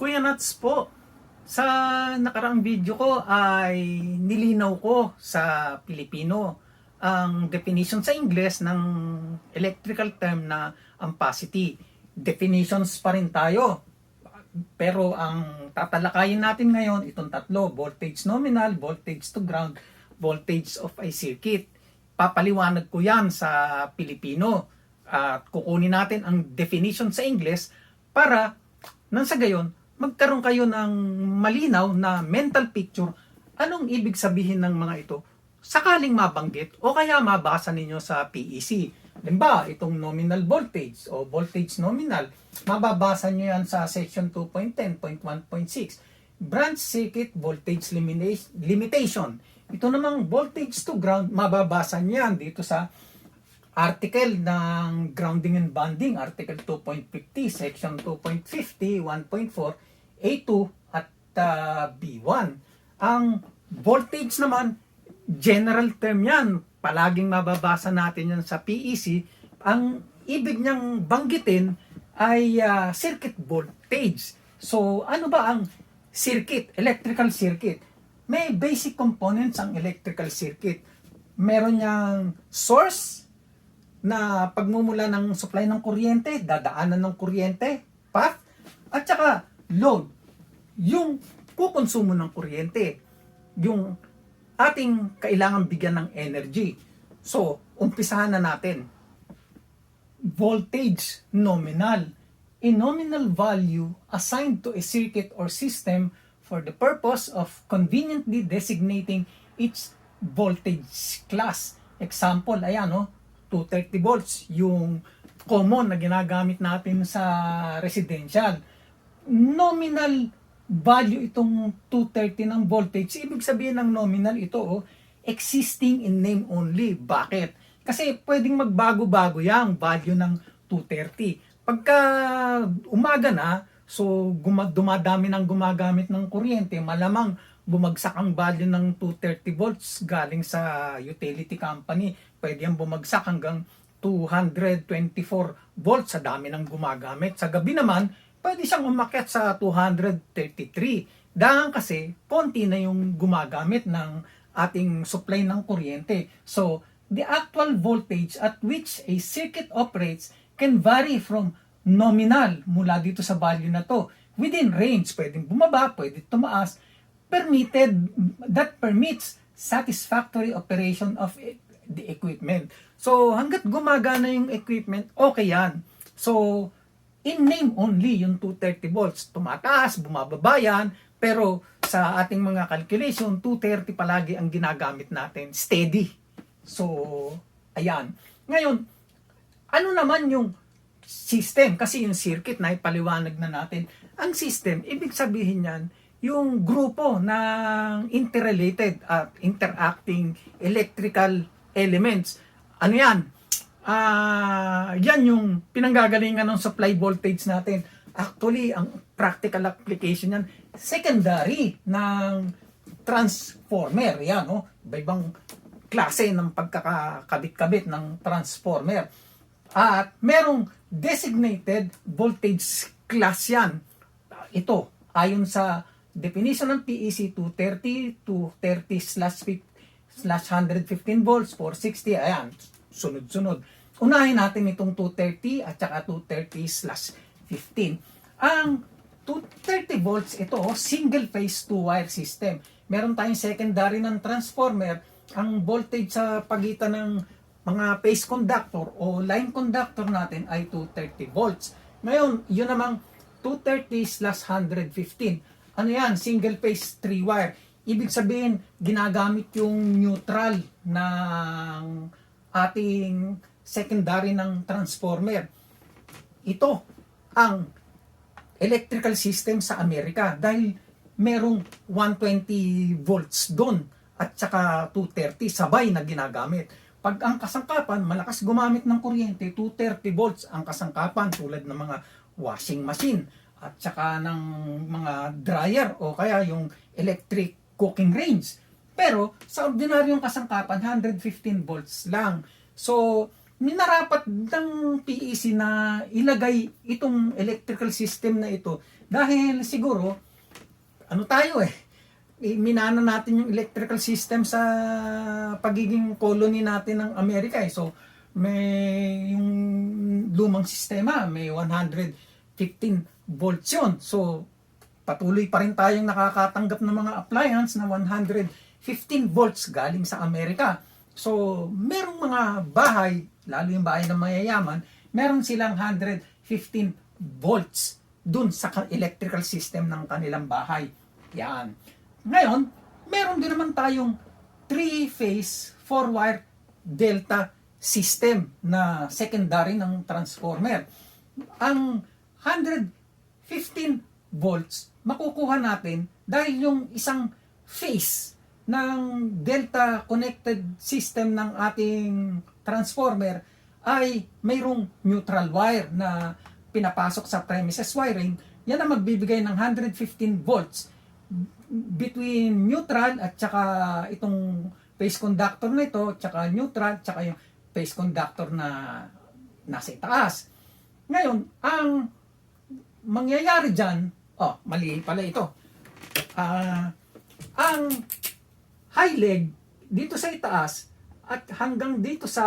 Kuya Nats po, sa nakaraang video ko ay nilinaw ko sa Pilipino ang definition sa Ingles ng electrical term na ampacity. Definitions pa rin tayo. Pero ang tatalakayin natin ngayon, itong tatlo, voltage nominal, voltage to ground, voltage of a circuit. Papaliwanag ko yan sa Pilipino. At kukunin natin ang definition sa Ingles para nang sa gayon, magkaroon kayo ng malinaw na mental picture anong ibig sabihin ng mga ito sakaling mabanggit o kaya mabasa ninyo sa PEC. Limba, itong nominal voltage o voltage nominal, mababasa nyo yan sa section 2.10.1.6. Branch circuit voltage limita- limitation. Ito namang voltage to ground, mababasa nyo yan dito sa article ng grounding and bonding, article 2.50, section 2.50, 1.4, A2 at uh, B1. Ang voltage naman, general term yan. Palaging mababasa natin yan sa PEC. Ang ibig niyang banggitin ay uh, circuit voltage. So, ano ba ang circuit, electrical circuit? May basic components ang electrical circuit. Meron niyang source, na pagmumula ng supply ng kuryente, dadaanan ng kuryente, path, at saka load, yung kukonsumo ng kuryente, yung ating kailangan bigyan ng energy. So, umpisahan na natin. Voltage nominal. A nominal value assigned to a circuit or system for the purpose of conveniently designating its voltage class. Example, ayan, no? 230 volts, yung common na ginagamit natin sa residential. Nominal value itong 230 ng voltage. Ibig sabihin ng nominal ito, oh, existing in name only. Bakit? Kasi pwedeng magbago-bago yung value ng 230. Pagka umaga na, so dumadami ng gumagamit ng kuryente, malamang bumagsak ang value ng 230 volts galing sa utility company. Pwede yan bumagsak hanggang 224 volts sa dami ng gumagamit. Sa gabi naman, pwede siyang umakyat sa 233. Dahil kasi, konti na yung gumagamit ng ating supply ng kuryente. So, the actual voltage at which a circuit operates can vary from nominal mula dito sa value na to. Within range, pwedeng bumaba, pwede tumaas, permitted that permits satisfactory operation of e- the equipment. So hangga't gumagana yung equipment, okay yan. So in name only yung 230 volts, tumataas, bumababa yan, pero sa ating mga calculation, 230 palagi ang ginagamit natin, steady. So ayan. Ngayon, ano naman yung system? Kasi yung circuit na ipaliwanag na natin. Ang system, ibig sabihin yan, yung grupo ng interrelated at interacting electrical elements. Ano yan? Ah, yan yung pinanggagalingan ng supply voltage natin. Actually, ang practical application yan, secondary ng transformer. Yan, no? Iba-ibang klase ng pagkakakabit-kabit ng transformer. At merong designated voltage class yan. Ito, ayon sa definition ng PEC 230 to 30 slash 115 volts 460 ayan sunod-sunod unahin natin itong 230 at saka 230 slash 15 ang 230 volts ito single phase 2 wire system. Meron tayong secondary ng transformer. Ang voltage sa pagitan ng mga phase conductor o line conductor natin ay 230 volts. Ngayon yun namang 230 slash 115 ano yan, single phase 3 wire. Ibig sabihin, ginagamit yung neutral ng ating secondary ng transformer. Ito ang electrical system sa Amerika dahil merong 120 volts doon at saka 230 sabay na ginagamit. Pag ang kasangkapan, malakas gumamit ng kuryente, 230 volts ang kasangkapan tulad ng mga washing machine at saka ng mga dryer o kaya yung electric cooking range. Pero sa ordinaryong kasangkapan, 115 volts lang. So, minarapat ng PEC na ilagay itong electrical system na ito dahil siguro ano tayo eh minana natin yung electrical system sa pagiging colony natin ng Amerika eh. So may yung lumang sistema may 115 volts yun. So patuloy pa rin tayong nakakatanggap ng mga appliance na 115 volts galing sa Amerika. So, merong mga bahay, lalo yung bahay ng mayayaman, meron silang 115 volts dun sa electrical system ng kanilang bahay. Yan. Ngayon, meron din naman tayong three-phase, four-wire delta system na secondary ng transformer. Ang 115 volts makukuha natin dahil yung isang phase ng delta connected system ng ating transformer ay mayroong neutral wire na pinapasok sa premises wiring. Yan ang magbibigay ng 115 volts between neutral at saka itong phase conductor na ito, tsaka neutral, tsaka yung phase conductor na nasa itaas. Ngayon, ang mangyayari dyan, oh, mali pala ito. Ah, ang high leg dito sa itaas at hanggang dito sa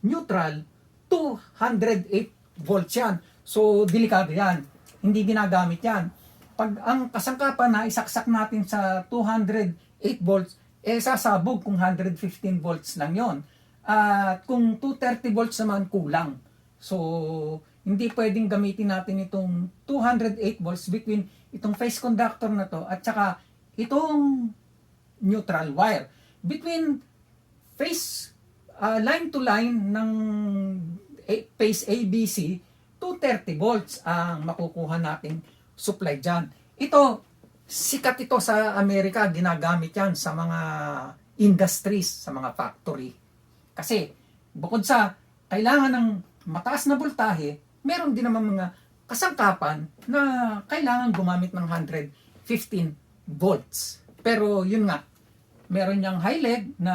neutral, 208 volts yan. So, delikado yan. Hindi ginagamit yan. Pag ang kasangkapan na isaksak natin sa 208 volts, eh sasabog kung 115 volts lang yon. At kung 230 volts naman, kulang. So, hindi pwedeng gamitin natin itong 208 volts between itong phase conductor na to at saka itong neutral wire. Between phase uh, line to line ng phase ABC, 230 volts ang makukuha nating supply dyan. Ito, sikat ito sa Amerika, ginagamit yan sa mga industries, sa mga factory. Kasi, bukod sa kailangan ng mataas na voltahe, meron din naman mga kasangkapan na kailangan gumamit ng 115 volts. Pero yun nga, meron niyang high leg na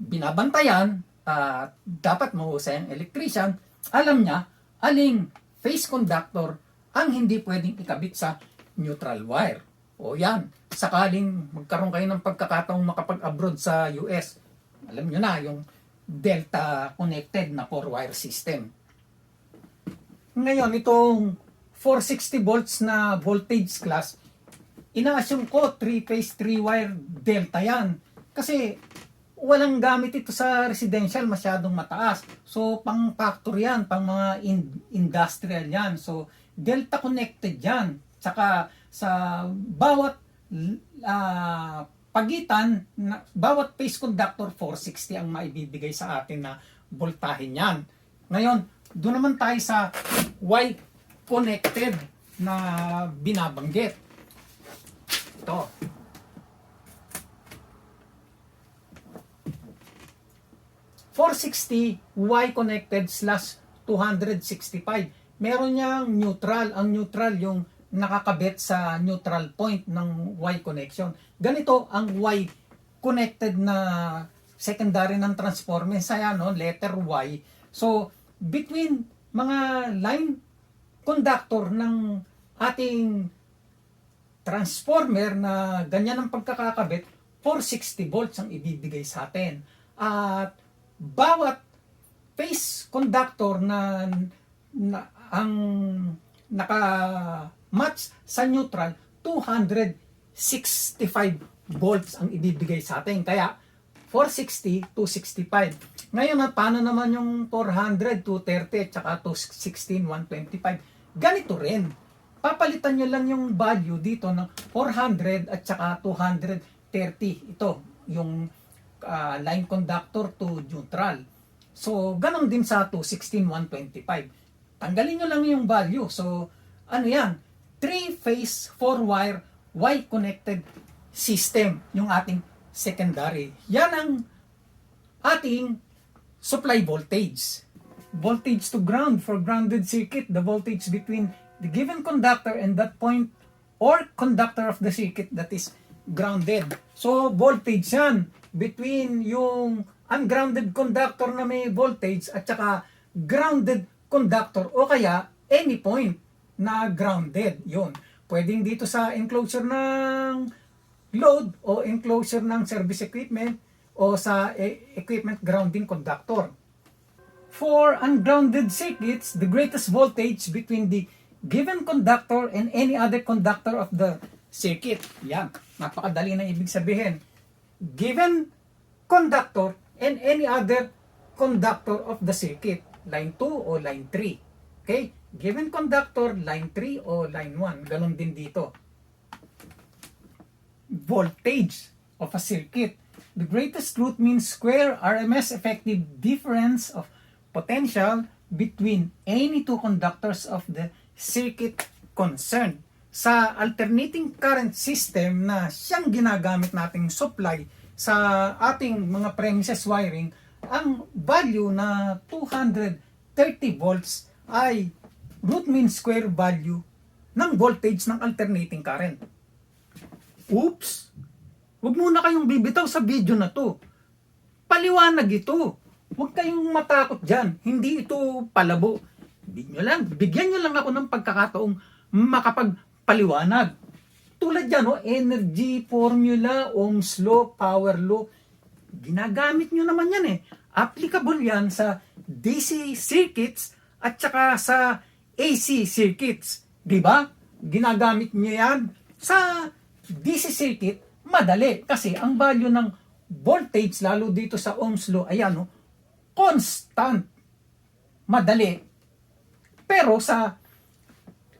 binabantayan at dapat mahusay ang electrician, alam niya aling phase conductor ang hindi pwedeng ikabit sa neutral wire. O yan, sakaling magkaroon kayo ng pagkakataong makapag-abroad sa US, alam niyo na yung delta connected na four-wire system. Ngayon, itong 460 volts na voltage class, ina-assume ko 3-phase 3-wire delta yan. Kasi walang gamit ito sa residential masyadong mataas. So, pang factory yan, pang mga in- industrial yan. So, delta connected yan. Tsaka sa bawat ah, pagitan, na, bawat phase conductor 460 ang maibibigay sa atin na voltahe niyan. Ngayon, doon naman tayo sa Y connected na binabanggit. Ito. ...460 Y connected slash 265. Meron niyang neutral. Ang neutral yung nakakabit sa neutral point ng Y connection. Ganito ang Y connected na secondary ng transformer sa ano, letter Y. So, between mga line conductor ng ating transformer na ganyan ang pagkakakabit, 460 volts ang ibibigay sa atin. At bawat phase conductor na, na ang naka-match sa neutral, 265 volts ang ibibigay sa atin. Kaya 460, 265. Ngayon, na, paano naman yung 400, 230, at saka 216, 125? Ganito rin. Papalitan nyo lang yung value dito ng 400 at saka 230. Ito, yung ah, line conductor to neutral. So, ganon din sa 216, 125. Tanggalin nyo lang yung value. So, ano yan? Three-phase, four-wire, Y-connected system yung ating secondary. Yan ang ating supply voltage. Voltage to ground for grounded circuit, the voltage between the given conductor and that point or conductor of the circuit that is grounded. So, voltage yan between yung ungrounded conductor na may voltage at saka grounded conductor o kaya any point na grounded. Yun. Pwedeng dito sa enclosure ng load o enclosure ng service equipment o sa e- equipment grounding conductor. For ungrounded circuits, the greatest voltage between the given conductor and any other conductor of the circuit. Yan. Napakadali na ibig sabihin. Given conductor and any other conductor of the circuit. Line 2 o line 3. Okay? Given conductor, line 3 o line 1. Ganon din dito. Voltage of a circuit. The greatest root mean square RMS effective difference of potential between any two conductors of the circuit concerned. Sa alternating current system na siyang ginagamit nating supply sa ating mga premises wiring, ang value na 230 volts ay root mean square value ng voltage ng alternating current. Oops! Huwag muna kayong bibitaw sa video na to. Paliwanag ito. Huwag kayong matakot dyan. Hindi ito palabo. Hindi nyo lang. Bigyan nyo lang ako ng pagkakataong makapagpaliwanag. Tulad yan, oh, energy formula, Ohm's law, power law. Ginagamit nyo naman yan eh. Applicable yan sa DC circuits at saka sa AC circuits. Ba? Ginagamit nyo yan sa DC circuit, madali. Kasi ang value ng voltage, lalo dito sa Ohm's law, ayan, oh, constant. Madali. Pero sa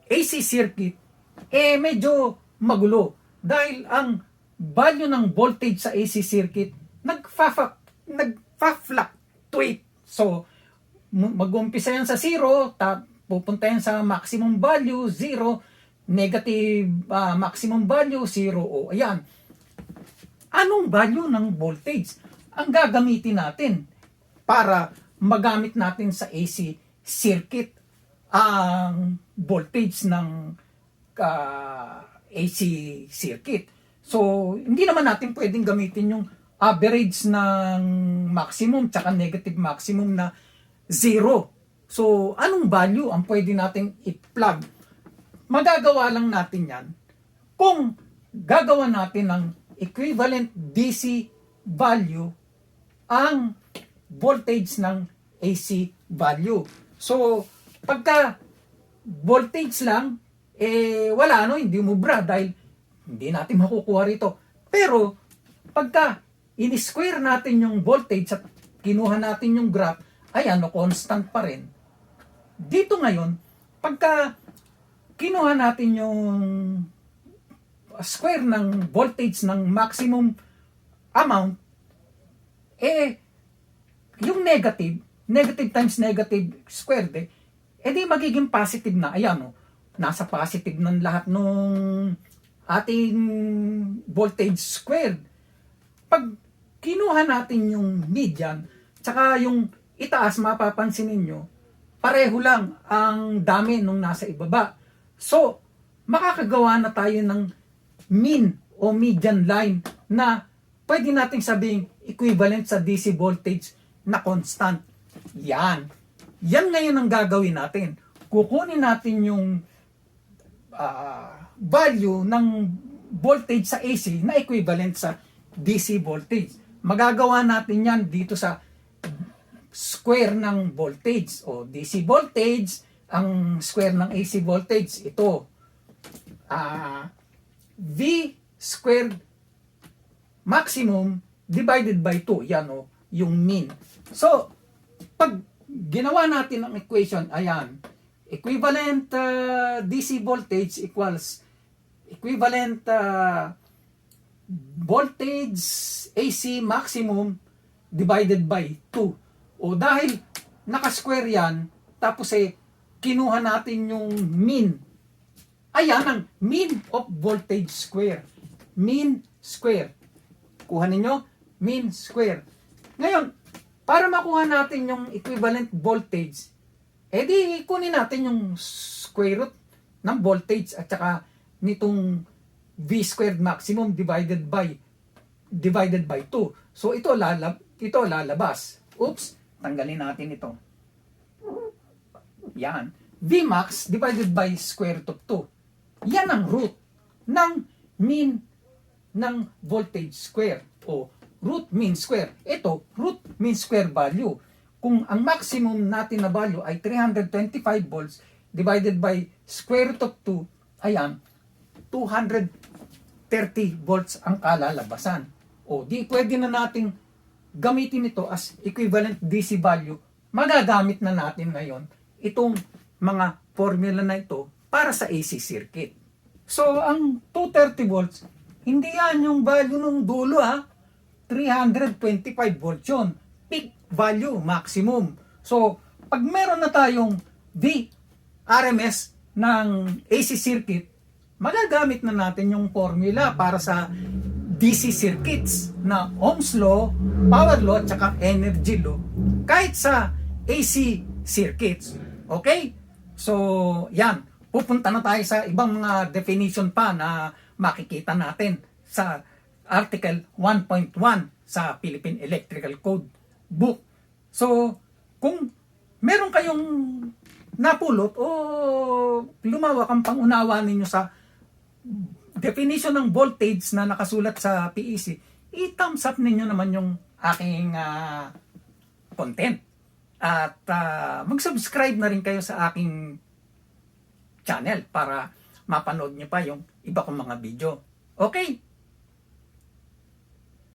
AC circuit, eh medyo magulo. Dahil ang value ng voltage sa AC circuit, nagfa nagfa-fluctuate. So, mag-umpisa yan sa zero, ta pupunta yan sa maximum value, zero, negative ah, maximum value, zero. O, ayan. Anong value ng voltage ang gagamitin natin para magamit natin sa AC circuit ang voltage ng ah, AC circuit. So, hindi naman natin pwedeng gamitin yung average ng maximum tsaka negative maximum na zero. So, anong value ang pwede nating i-plug? Magagawa lang natin yan kung gagawa natin ng equivalent DC value ang voltage ng AC value. So, pagka voltage lang, eh, wala, no? Hindi umubra dahil hindi natin makukuha rito. Pero, pagka in-square natin yung voltage at kinuha natin yung graph, ay ano, constant pa rin. Dito ngayon, pagka kinuha natin yung square ng voltage ng maximum amount, eh, yung negative, negative times negative squared, eh, eh di magiging positive na. Ayan, oh, nasa positive ng lahat nung ating voltage squared. Pag kinuha natin yung median, tsaka yung itaas, mapapansin ninyo, pareho lang ang dami nung nasa ibaba. So, makakagawa na tayo ng mean o median line na pwede nating sabing equivalent sa DC voltage na constant. Yan. Yan ngayon ang gagawin natin. Kukunin natin yung ah, value ng voltage sa AC na equivalent sa DC voltage. Magagawa natin yan dito sa square ng voltage o DC voltage ang square ng AC voltage ito ah V squared maximum divided by 2 yan o yung mean so pag ginawa natin ang equation ayan equivalent ah, DC voltage equals equivalent ah, voltage AC maximum divided by 2 o dahil naka-square yan tapos eh kinuha natin yung mean. Ayan ang mean of voltage square. Mean square. Kuha ninyo mean square. Ngayon para makuha natin yung equivalent voltage eh di kunin natin yung square root ng voltage at saka nitong V squared maximum divided by divided by 2. So ito lalab, ito lalabas. Oops, tanggalin natin ito. Yan. Vmax divided by square root of 2. Yan ang root ng mean ng voltage square o root mean square. Ito, root mean square value. Kung ang maximum natin na value ay 325 volts divided by square root of 2, ayan, 230 volts ang kalalabasan. O di pwede na nating gamitin ito as equivalent DC value. Magagamit na natin ngayon itong mga formula na ito para sa AC circuit. So, ang 230 volts, hindi yan yung value ng dulo ha. 325 volts yun. Peak value, maximum. So, pag meron na tayong V, RMS ng AC circuit, magagamit na natin yung formula para sa DC circuits na Ohm's law, power law, at saka energy law kahit sa AC circuits. Okay? So, yan. Pupunta na tayo sa ibang mga definition pa na makikita natin sa Article 1.1 sa Philippine Electrical Code book. So, kung meron kayong napulot o lumawak ang pangunawa ninyo sa definition ng voltage na nakasulat sa PEC, i-thumbs up ninyo naman yung aking ah, content. At ah, mag-subscribe na rin kayo sa aking channel para mapanood nyo pa yung iba kong mga video. Okay?